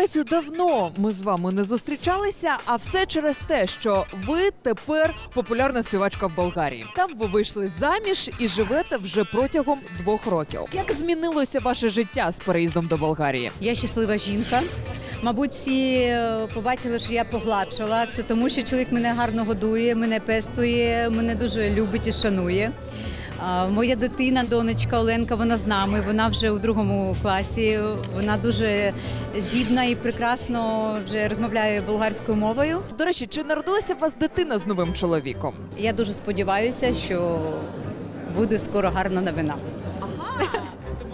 Катю, давно ми з вами не зустрічалися, а все через те, що ви тепер популярна співачка в Болгарії. Там ви вийшли заміж і живете вже протягом двох років. Як змінилося ваше життя з переїздом до Болгарії? Я щаслива жінка. Мабуть, всі е, побачили, що я погладшила. Це тому, що чоловік мене гарно годує, мене пестує, мене дуже любить і шанує. Моя дитина, донечка Оленка, вона з нами. Вона вже у другому класі. Вона дуже здібна і прекрасно вже розмовляє болгарською мовою. До речі, чи народилася у вас дитина з новим чоловіком? Я дуже сподіваюся, що буде скоро гарна новина.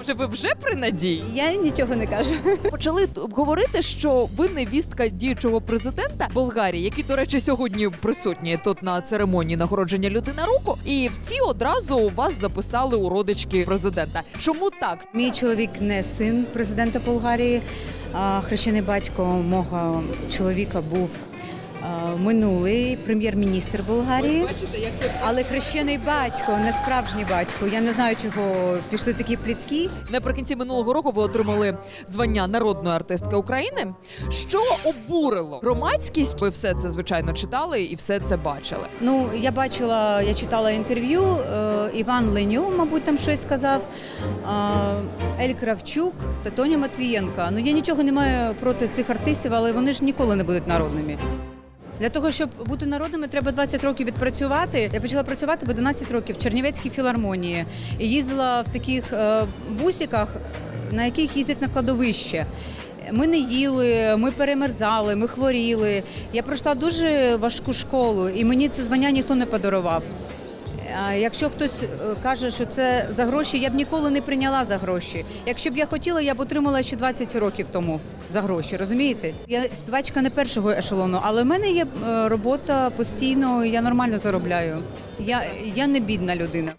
Може, ви вже при надії? Я нічого не кажу. Почали говорити, що ви невістка діючого президента Болгарії, який, до речі, сьогодні присутні тут на церемонії нагородження людина руку. І всі одразу у вас записали у родички президента. Чому так? Мій чоловік не син президента Болгарії. а Хрещений батько мого чоловіка був минулий прем'єр-міністр Болгарії. Але хрещений батько, не справжній батько. Я не знаю, чого пішли такі плітки. наприкінці минулого року ви отримали звання народної артистки України. Що обурило громадськість? Ви все це звичайно читали і все це бачили. Ну, я бачила, я читала інтерв'ю. е, Іван Леню, мабуть, там щось сказав. Ель Кравчук та Тоня Матвієнка. Ну я нічого не маю проти цих артистів, але вони ж ніколи не будуть народними. Для того, щоб бути народними, треба 20 років відпрацювати. Я почала працювати в 11 років в Чернівецькій філармонії і їздила в таких е, бусиках, на яких їздять на кладовище. Ми не їли, ми перемерзали, ми хворіли. Я пройшла дуже важку школу, і мені це звання ніхто не подарував. Якщо хтось е, каже, що це за гроші, я б ніколи не прийняла за гроші. Якщо б я хотіла, я б отримала ще 20 років тому за гроші. Розумієте? Я співачка не першого ешелону, але в мене є е, робота постійно, я нормально заробляю. Я, я не бідна людина.